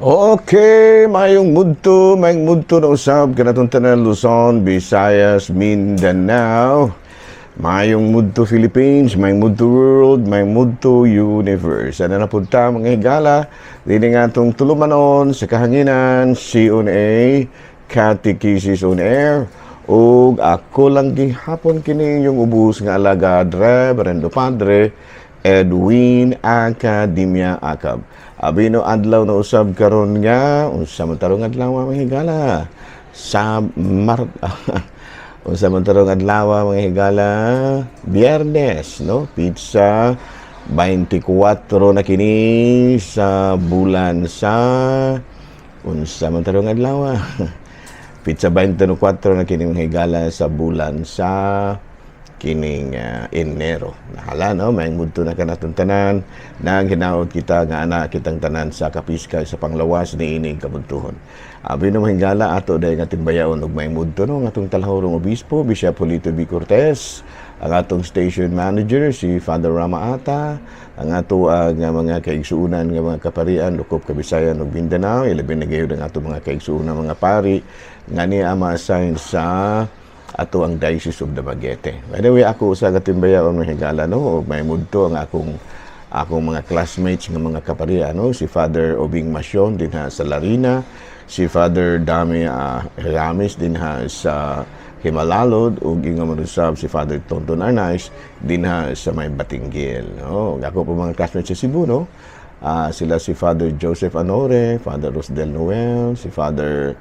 Okay, mayong mudto, mayong mudto na usab kanatong tanan Luzon, Visayas, Mindanao. Mayong mudto Philippines, mayong mudto world, mayong mudto universe. Ano na punta mga higala, dili nga itong tulumanon sa kahanginan, CONA, Catechesis on Air, ug ako lang gihapon kini yung ubus nga alagad Reverendo Padre Edwin Academia Akab. Abino adlaw na usab karon nga unsa man tarong adlaw mga higala? Sa Mar unsa man tarong adlaw mga higala? Biyernes no? Pizza 24 na kini sa bulan sa unsa man tarong adlaw? Pizza 24 na kini mga higala sa bulan sa kining uh, Enero. Nahala no, may mudto na kanatong tanan. Nang hinaot kita nga ana kitang tanan sa kapiskal sa panglawas ni ining kabuntuhon. Abi no mahingala ato dahil nga timbayaon ug may mudto no? Nga atong talahorong obispo Bishop Polito B. Cortez, ang atong station manager si Father Rama Ata, ang ato uh, mga kaigsuunan nga mga kaparian Lukop Kabisayan ug Mindanao, ilabi na gayud ang ato mga kaigsuunan mga pari. Nga ni ama assign sa ato ang Diocese of Dumaguete. By the way, ako sa katimbaya o higala no, may mudto ang akong akong mga classmates ng mga kaparian, no? si Father Obing Masyon din ha sa Larina, si Father Dami uh, Ramis din ha sa Himalalod. Ug ingon man usab si Father Tonton Arnaiz din ha sa may Batinggil. No? Ako po mga classmates sa Cebu no? Ah, sila si Father Joseph Anore, Father Rosdel Noel, si Father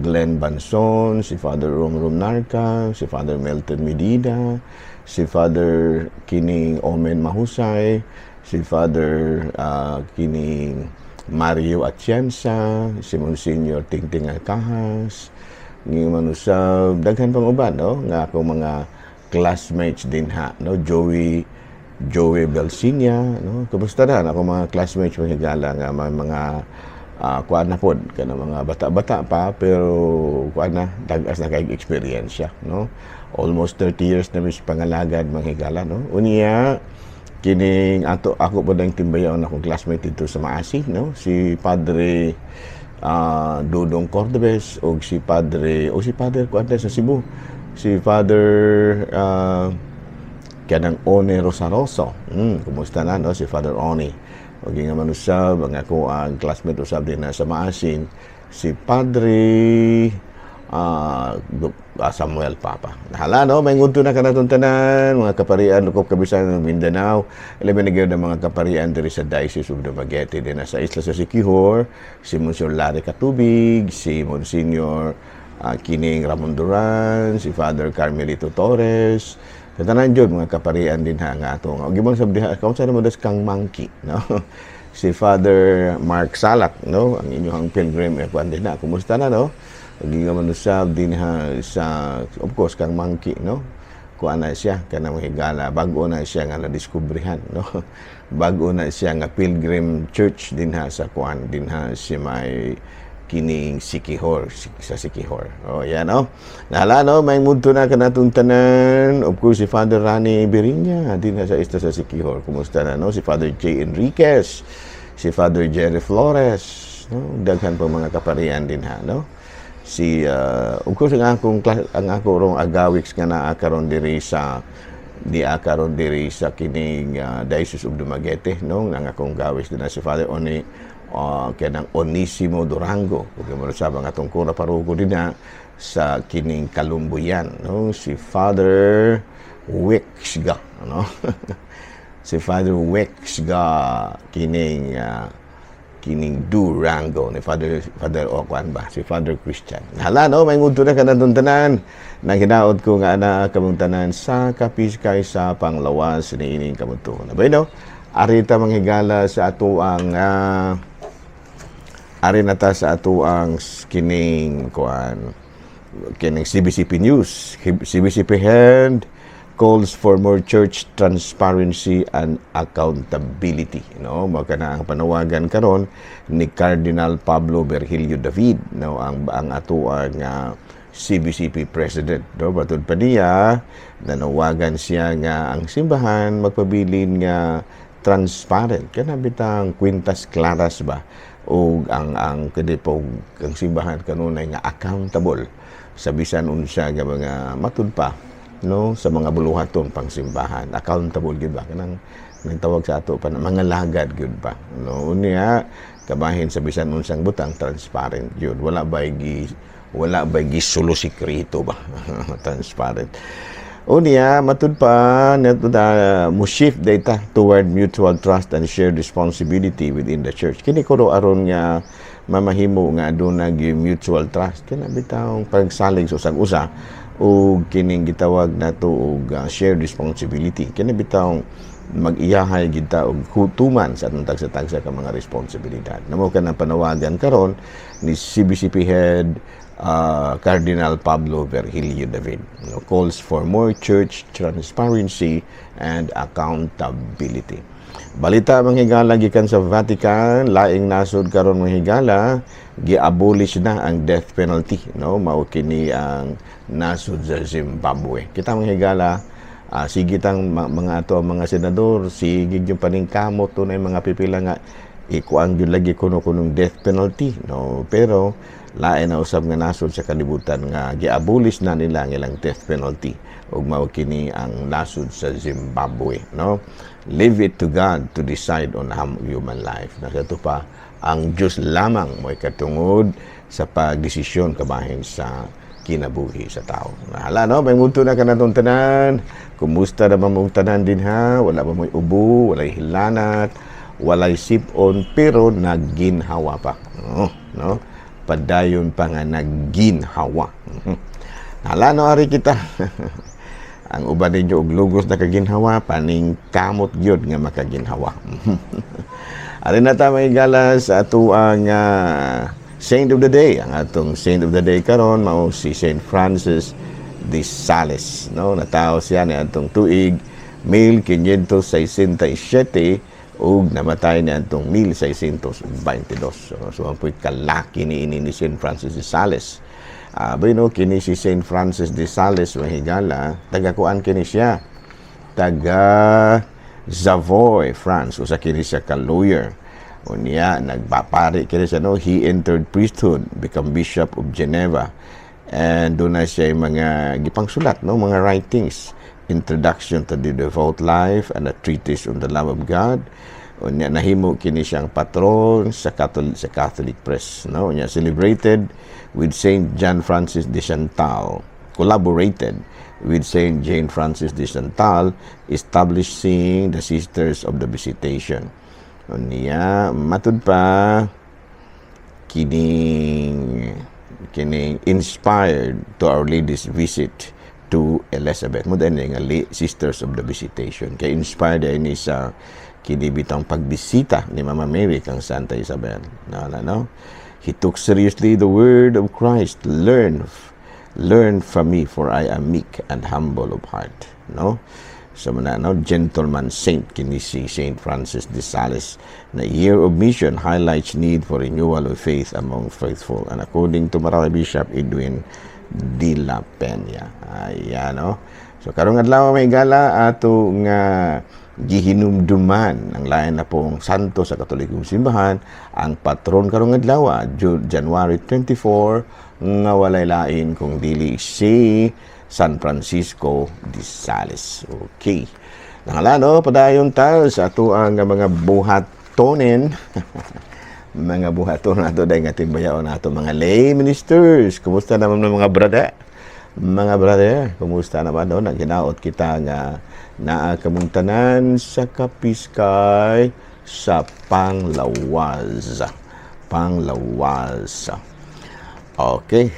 Glenn Banson, si Father Rom Rom Narca, si Father Melton Medina, si Father Kining Omen Mahusay, si Father ah, Kining Mario Atienza, si Monsignor Tingting Alcahas, ng manusab daghan pang uban no nga ako mga classmates din ha no Joey Joey Belsinia no. Kumusta na ako mga classmates mga higala nga mga, mga uh, kuan na pod kana mga bata-bata pa pero kuan na dagas na kay experience siya no? Almost 30 years na mis pangalagad mga higala no? Unya kining ato ako po dang timbayaon akong classmate dito sa Maasi no? Si Padre uh, Dudong Cordobes o si Padre o si Padre kuan sa Cebu. Si Father uh, kanang One Rosaroso. Hmm, kumusta na no? Si Father Oni o nga man usab ang ako ang classmate usab din na sa Maasin si Padre uh, Samuel Papa. Hala no, may ngunto na kanatong tanan, mga kaparian, lukop kabisan ng Mindanao, ilabi na ng mga kaparian diri sa Diocese of Dumaguete, din na sa isla sa Siquijor, si Monsignor Larry Katubig, si Monsignor uh, Kining Ramon Duran, si Father Carmelito Torres, sa tanan jud mga kaparian din ha nga ato. Og gibang sabdiha, kaun sa mo kang monkey, no? si Father Mark Salak, no? Ang inyong pilgrim e kuan din na. Kumusta na, no? Agi nga man usab din ha sa of course kang monkey, no? Kuan na siya kana mahigala bago na siya nga nadiskubrihan, no? Bago na siya nga pilgrim church din ha sa kuan din ha si may kining Sikihor sa Sikihor. Oh, yan oh. Nala no, may mudto na kanatong tanan. Of course si Father Rani Berinya din sa ista sa Sikihor. Kumusta na no? Si Father J. Enriquez, si Father Jerry Flores, no? Daghan pa mga kaparian din ha, no? Si uh, of course ang akong ang ako agawix nga naa karon diri sa di akaron diri sa kining uh, Diocese of Dumaguete no nang akong gawis din na si Father Oni uh, kanang Onisimo Durango ug mo sa mga tungkol na parugo din na sa kining Kalumbuyan no? Si Father Wixga no si Father Wixga kining uh, kining Durango ni Father Father Okwan ba? Si Father Christian. Hala no? May ngudto na kanang tanan. Nang hinaot ko nga ana kamong tanan sa kapiskay sa panglawas ni ining kamutuhon abay no? Arita manghigala sa ato ang uh, ari na ta sa ato ang kining kuan kining CBCP News. CBCP Hand calls for more church transparency and accountability. No maka na ang panawagan karon ni Cardinal Pablo Virgilio David no ang ang ato ang uh, CBCP President. No batud pa niya nanawagan siya nga ang simbahan magpabilin nga transparent. Kana bitang kwintas claras ba o ang ang kadi po ang simbahan kanunay nga accountable sa bisan unsa nga mga matud pa no? Sa mga buluhaton pang simbahan. Accountable gyud ba? Kanang nang tawag sa ato pa na mga lagad gyud ba? No? Unya kabahin sa bisan unsang butang transparent gyud wala ba gi wala ba gi sulo sikreto ba? Transparent Unya, matud pa da mo shift data toward mutual trust and shared responsibility within the church. Kini ko aron nga mamahimo nga aduna mutual trust. Kina bitaw pagsalig sa usag usa o kining gitawag nato og uh, shared responsibility. Kini bitaw mag-iyahay kita og hutuman sa atong tagsa-tagsa ka mga responsibilidad. Namo ka ng panawagan karon ni CBCP head uh, Cardinal Pablo Virgilio David you know, calls for more church transparency and accountability. Balita manghigala gikan sa Vatican, laing nasod karon manghigala, gi-abolish na ang death penalty, no? Mao kini ang nasod sa Zimbabwe. Kita manghigala, uh, sige tang mga ato mga senador, sige yung paningkamot tunay mga pipila nga ikuan gyud lagi kuno kunong death penalty, no? Pero lain na usab nga nasod sa kalibutan nga giabolish na nila ang ilang death penalty ug mao kini ang nasod sa Zimbabwe no leave it to God to decide on human life na ito pa ang Diyos lamang mo katungod sa pagdesisyon kabahin sa kinabuhi sa tao. Hala no, may munto na kanatong tanan. Kumusta na mong tanan din ha? Wala ba mo'y ubo, walay hilanat, walay sipon, pero naginhawa pa. No, no? padayon pa nga nagginhawa. Hala no ari kita. ang uban ninyo og lugos na kaginhawa paning kamot gyud nga makaginhawa. ari na ta may galas ato ang uh, Saint of the Day. Ang atong Saint of the Day karon mao si Saint Francis de Sales, no? Natao siya ni atong tuig 1567 ug namatay ni atong 1622. So, puy kalaki ni ini ni Saint Francis de Sales. Uh, no, kini si Saint Francis de Sales mahigala, taga kuan kini siya. Taga Savoy, France. Usa kini siya ka lawyer. Unya, nagpapari kini siya, no? He entered priesthood, become Bishop of Geneva. And doon na siya mga gipangsulat, no? Mga writings. Introduction to the Devout Life and a Treatise on the Love of God. Unya, nahimo kini siyang patron sa Catholic, sa Catholic Press. No? Unya, celebrated with Saint John Francis de Chantal. Collaborated with Saint Jane Francis de Chantal, establishing the Sisters of the Visitation. Unya, matud pa, kining kining inspired to Our Lady's visit to Elizabeth. Mo din nga Sisters of the Visitation. Kay inspired ay ni sa kinibitang pagbisita ni Mama Mary kang Santa Isabel. No, no, no. He took seriously the word of Christ. Learn, learn from me, for I am meek and humble of heart. No? So, na, no, gentleman saint kini si Saint Francis de Sales na year of mission highlights need for renewal of faith among faithful and according to Marawi Bishop Edwin de la Peña. Ayan, no? So, karong adlaw may gala ato nga gihinumduman ang lain na pong santo sa Katolikong Simbahan ang patron karong adlaw January 24 nga walay lain kung dili si San Francisco de Sales. Okay. Nangalano, padayon tayo sa ato ang mga buhatonin. mga buhaton nato dahil nga timbayaon nato mga lay ministers. Kumusta naman mga brother? Mga brother, kumusta naman no? Naginaot kita nga naa kamuntanan sa kapiskay sa Panglawaz. Panglawaz. Okay.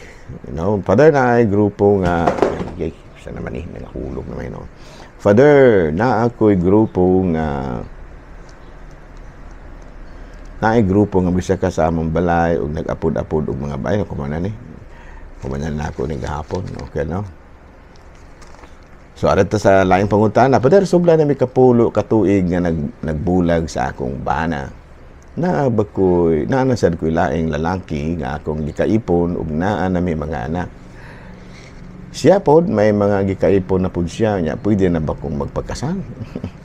You know, Father na ay grupo nga ay, sa naman eh, nagahulog naman no. Father, na ako'y grupo nga na ay grupo nga bisa ka sa among balay ug nag-apod-apod og mga bayan kumanan ni. Kumanan na ako ni gahapon, okay no? So arat sa laing pangutana, Father, subla na mi kapulo katuig nga nag, nagbulag sa akong bana na bakoy naanasad ko laing lalaki nga akong gikaipon ug naa na may mga anak siya pod may mga gikaipon na pud siya nya pwede na ba kong magpagkasal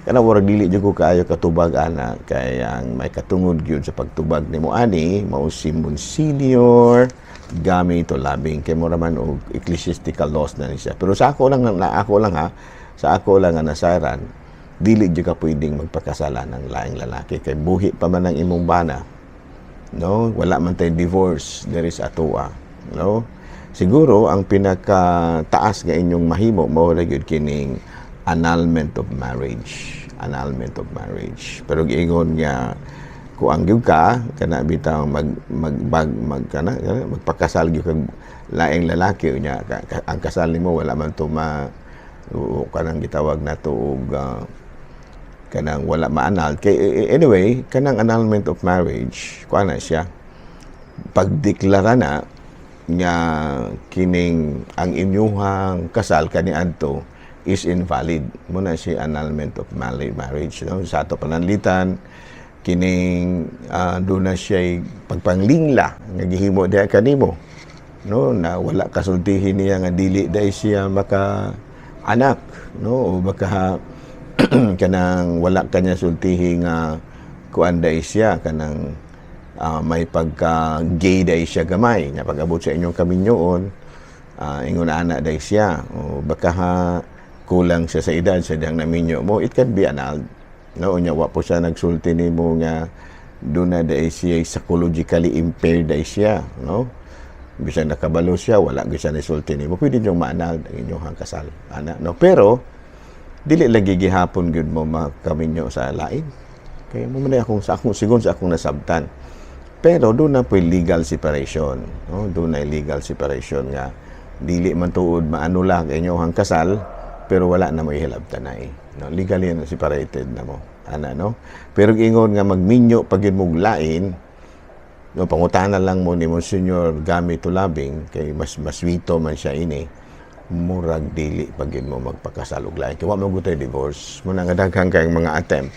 kana murag dili jud ko kaayo katubag ana kay ang may katungod gyud sa pagtubag nimo ani mao si Monsignor Gami to labing kay mura man og ecclesiastical laws na ni siya. Pero sa ako lang na ako lang ha sa ako lang nga nasaran dili jud ka pwedeng magpakasala ng laing lalaki. Kay buhi pa man ang imong bana no? Wala man tay divorce there is atua no? Siguro ang pinaka taas nga inyong mahimo mao ra gyud kining annulment of marriage annulment of marriage. Pero giingon nga kuang gyud ka kana bitaw mag mag mag, kana, kana magpakasal gyud kag laing lalaki unya ka, ka- ang kasal nimo wala man to ma o kanang gitawag na to og ah, kanang wala maanal. Kay anyway kanang annulment of marriage kuha na siya. Pagdeklara na nga kining ang inyuhang kasal kani adto is invalid. Mo na si annulment of marri- marriage no? Sa ato pananlitan kining uh, do na siya pagpanglingla nga gihimo diha kanimo no? Na wala kasultihin niya nga dili dai siya maka anak no? O baka kanang wala kanya sultihi nga kuan dai siya kanang ah, may pagka gay dai siya gamay nga pag-abot sa inyong kaminyoon uh, ingon ana dai siya. O baka ha, kulang siya sa edad sa diyang naminyo mo. It can be annulled no unya wa po siya nagsulti nimo nga do na dai siya psychologically impaired dai siya no? Bisan nakabalo siya wala gyud siya nisulti nimo. Pwede niyong maanal ang inyong kasal ana no? Pero dili lagi gihapon gyud mo makaminyo sa lain. Kaya mo man akong sa akong sigon sa akong nasabtan. Pero doon na po'y legal separation no? Doon na legal separation nga dili man tuod maanula ang inyong kasal pero wala na mo ihilabtan na no? Legally na separated na mo ana no? Pero ingon nga magminyo pag yun mong lain no? Pangutana lang mo ni Monsignor Gami Tulabing kay mas maswito man siya ini murag dili pag mo magpakasal og lain. Kay wa mo gutay divorce. Mo nga daghang kay mga attempt.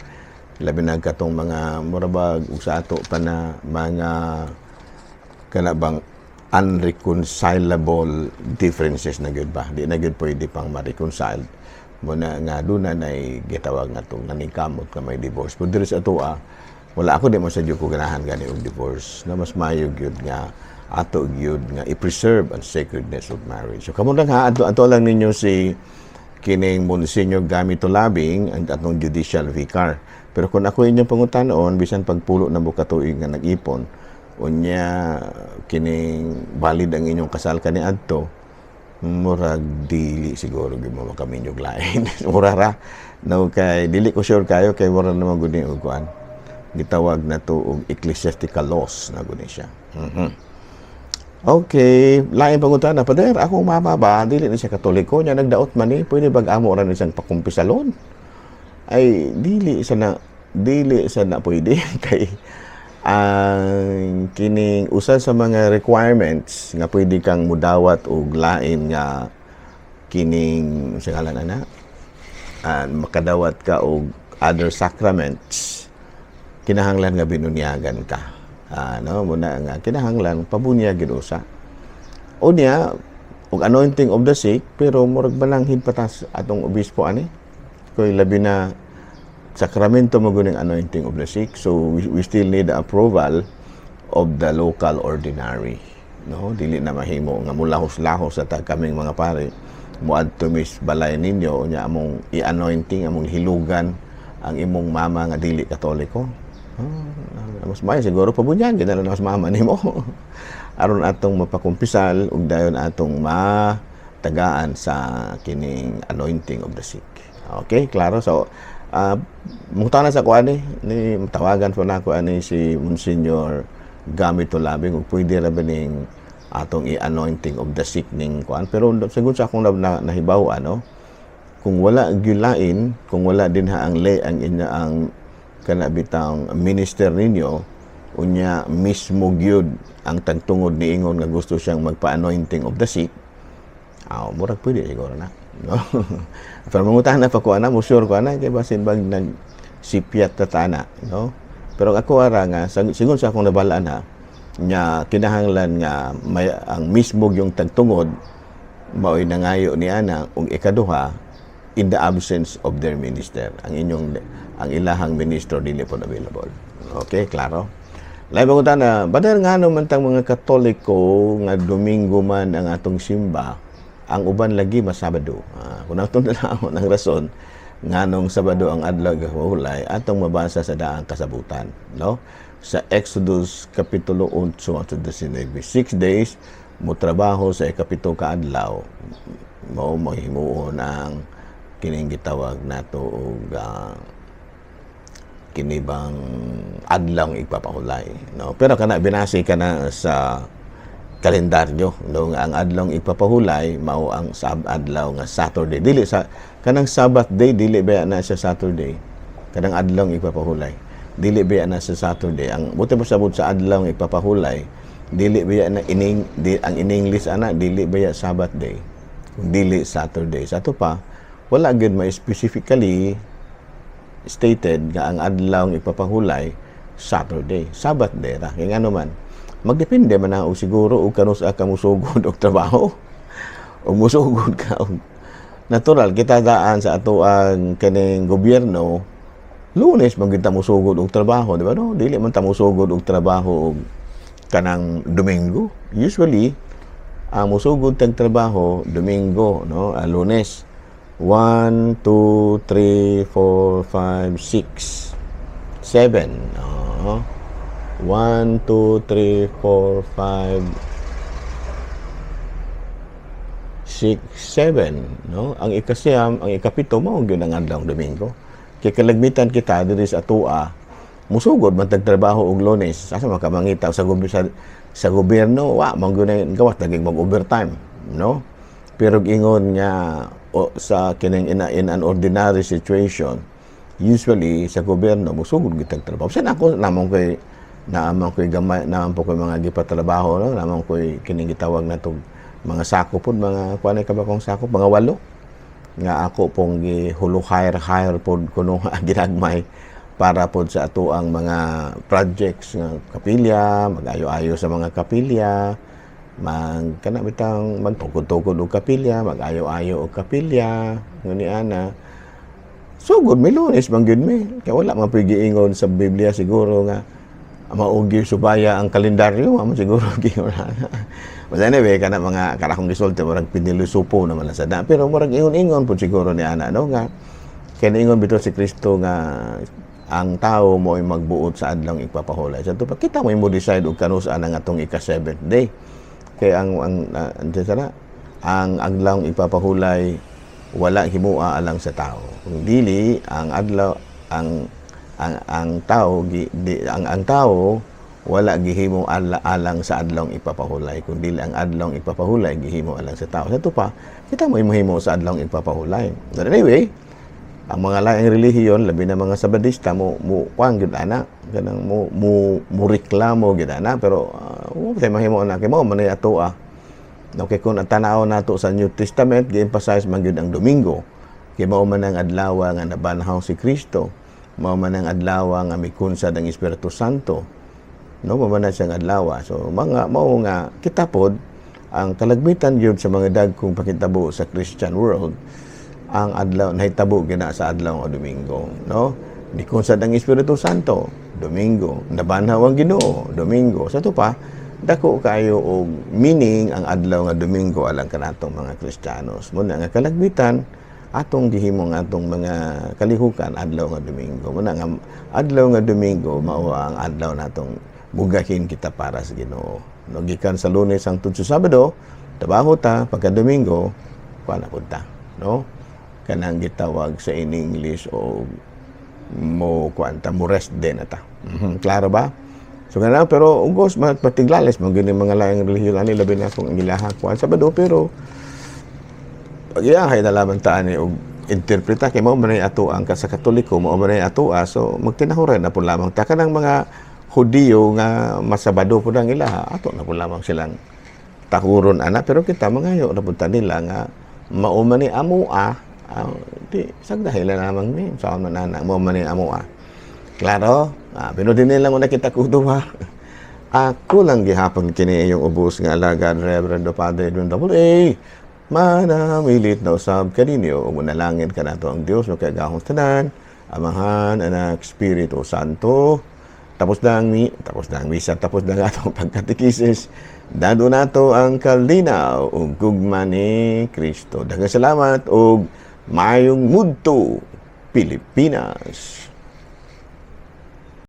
Labi na katong mga murabag ug sa ato pa na mga kana bang unreconcilable differences na gyud ba? Di na gyud pwede pang ma-reconcile. Mo na nga doon na gitawag nga tong naningkamot nga may divorce. Pero diri sa ato ah, wala ako di mo sa ko ganahan gani og divorce. Na mas mayo gyud nga ato gyud nga i-preserve ang sacredness of marriage. So kamo lang ha ato, ato lang ninyo si kining Monsignor Gamito Labing ang atong judicial vicar. Pero kung ako inyong pangutanon bisan pagpulo na buka tuig nga nag-ipon unya kining valid ang inyong kasal kani adto murag dili siguro gyud mo makaminyog lain. Murara no kay dili ko sure kayo kay mura naman gud og kuan. Gitawag na to og ecclesiastical laws na gud siya. Mhm. Okay, lain pangutan na pader, ako mama ba, dili na siya katoliko, niya nagdaot man eh, pwede bag amo ra ni siyang pakumpisalon. Ay, dili sa na, dili sa na pwede, kay ang kining usa sa mga requirements nga pwede kang mudawat og lain nga kining sa ngalan ana ah, makadawat ka og other sacraments kinahanglan nga binunyagan ka. Ano muna nga kinahanglan pabunya gid usa. Unya og anointing of the sick pero murag balanghid patas atong obispo ani koy labi na sakramento mo guning anointing of the sick so we, we still need the approval of the local ordinary. No dili na mahimo nga mulahos-lahos sa kaming mga pare. Muadto mis balay ninyo unya among i-anointing among hilugan ang imong mama nga dili katoliko. Ah, mas may siguro pabunyan gid na mas mama nimo. Aron atong mapakumpisal ug dayon atong matagaan sa kining anointing of the sick. Okay klaro. So uh, mutana sa kuan ni ni tawagan po nako ani si Monsignor Gamito Labing ug pwede ra ning atong i-anointing of the sick ning kuan pero siguro sa akong na, na, nahibaw ano kung wala gyulain kung wala din ha ang lay ang inya ang kana bitang minister ninyo unya mismo gyud ang tagtungod ni ingon nga gusto siyang magpa-anointing of the sick aw murag pwede siguro na no pero mangutahan na pa ko ana mo sure ko ana kay basin bag nag sipiat tatana no pero ako ara nga sigon sa akong nabalaan ha nya kinahanglan nga may, ang mismo yung tagtungod mao'y nangayo ni ana ug ikaduha in the absence of their minister. Ang inyong ang ilahang ministro dili po available. Okay, klaro? Lain ko na, badar nga naman tang mga Katoliko nga Domingo man ang atong simba, ang uban lagi mas Sabado. Ah, kung natong dalawon ang rason, nga nung Sabado ang adlaw gahulay atong mabasa sa daang kasabutan, no? Sa Exodus kapitulo 8 at 19, six days mo trabaho sa ikapito ka adlaw mao mahimuon ang kining gitawag nato og ah, kinibang adlaw nga ipapahulay no pero kana binasi ka na sa kalendaryo. No nga ang adlaw ipapahulay mao ang sab adlaw nga Saturday. Dili sa kanang Sabbath day dili ba na sa Saturday? Kanang adlaw ipapahulay. Dili ba na sa Saturday? Ang buti mo sabot sa adlaw nga ipapahulay dili ba na ining di, ang in English ana dili ba Sabbath day? Dili Saturday. Sa to pa wala gyud ma specifically stated nga ang adlaw ipapahulay Saturday, Sabbath day ra. Kaya ano man, magdepende man na o siguro o kanus ka musugod og trabaho. O musugod ka og natural kita daan sa ato ang kaning gobyerno Lunes man kita musugod og trabaho, di ba no? Dili man ta musugod og trabaho og kanang Domingo. Usually ang musugod tag trabaho Domingo, no? Ah, Lunes. 1, 2, 3, 4, 5, 6, 7. Oo. 1, 2, 3, 4, 5, 6, 7. No? Ang ikasiyam, ang ikapito ang yun ang adlaw Domingo. Kaya kalagmitan kita, diri sa atua, musugod man tagtrabaho og lunes asa makamangita sa gobyerno sa, sa gobyerno wa man gyud gawas naging mag overtime no pero ingon nga o, sa kining in, in an ordinary situation usually sa gobyerno musugod gitag trabaho sa ako namang koy naamang koy gamay naamang po koy mga gipatrabaho no? Namang koy kining gitawag natong mga sakop pod mga kuan ka ba kong sakop mga walo. Nga ako pong gihulo hire hire pod kuno ginagmay para pod sa ato ang mga projects nga kapilya magayo-ayo sa mga kapilya mag kana bitang magtukod-tukod og kapilya magayo-ayo og kapilya ngani ana. Sugod may lunes man gyud mi kay wala man pigiingon sa Biblia siguro nga maugi subaya ang kalendaryo amo siguro giingon Mas anyway, kana mga karakong gisulti, murag pinilusupo naman na sa da. Pero murag ingon-ingon po siguro ni Ana, no? Nga, kaya ingon bito si Kristo nga ang tao mo ay magbuot sa adlaw ipapahulay. Sa pa kita mo mo decide og kanus ang atong ika seventh day. Kaya ang ang uh, sana, ang adlaw ipapahulay wala himua alang sa tao. Kung dili ang adlaw ang ang ang tao gi, di, ang ang tao wala gihimo ala, alang sa adlaw ipapahulay kundi ang adlaw ipapahulay gihimo alang sa tao. Sa pa kita mo himo sa adlaw ipapahulay. But anyway, ang mga laing relihiyon labi na mga sabadista mo mo kuan gyud ana kanang mo mo, mo reklamo gyud ana pero uh, wa tay mahimo na kay mo man ato ah Okay, kung ang nato sa New Testament, gi-emphasize man gyud ang Domingo. Kay mao man ang adlaw nga nabanhaw si Kristo. Mao man ang adlaw nga mikunsad ang Espiritu Santo. No, mao man na siyang adlaw. So mga mao nga kita ang kalagmitan gyud sa mga dagkong pakitabo sa Christian world ang adlaw nahitabo gina sa adlaw nga Domingo, no? Mikunsad ang Espiritu Santo, Domingo. Nabanhaw ang Ginoo, Domingo. Sa to pa, dako kayo og meaning ang adlaw nga Domingo alang kanatong mga Kristiyanos. Muna nga kalagbitan atong gihimo nga atong mga kalihukan adlaw nga Domingo. Muna nga adlaw nga Domingo mao ang adlaw natong bugahin kita para sa Ginoo. No gikan sa Lunes hangtod sa Sabado, trabaho ta pagka Domingo, kuan na punta, no? Kanang gitawag sa in English o mo kuanta mo rest din ata. Mhm, Klaro ba? So ganun pero ugos matiglales mo gini mga laing relihiyon ani labi na kung ilaha kuan Sabado pero pag iyahay na lamang taan ni og interpreta kay mao man ato ang sa katoliko mao man ato ah. so magtinahuran na po lamang ta kanang mga Hudiyo nga masabado po ang ilaha ato na po lamang silang takuron ana pero kita mangayo na punta nila nga mao man ni amo ah di sagdahilan lamang ni sa man ana mao man ni amo ah Klaro? Ah, pinudin nila mo nakita ko. Ako lang gihapon kini yung ubos nga alagad Reverend Padre Edwin Double A. manamilit na usab kaninyo ug manalangin ka nato ang Dios o kagahong tanan Amahan, Anak, Espiritu Santo. Tapos na ang tapos na ang misa, tapos na atong pagkatikisis. Dado nato ang kalinaw ug gugma ni Kristo. Daghang salamat ug maayong mudto Pilipinas.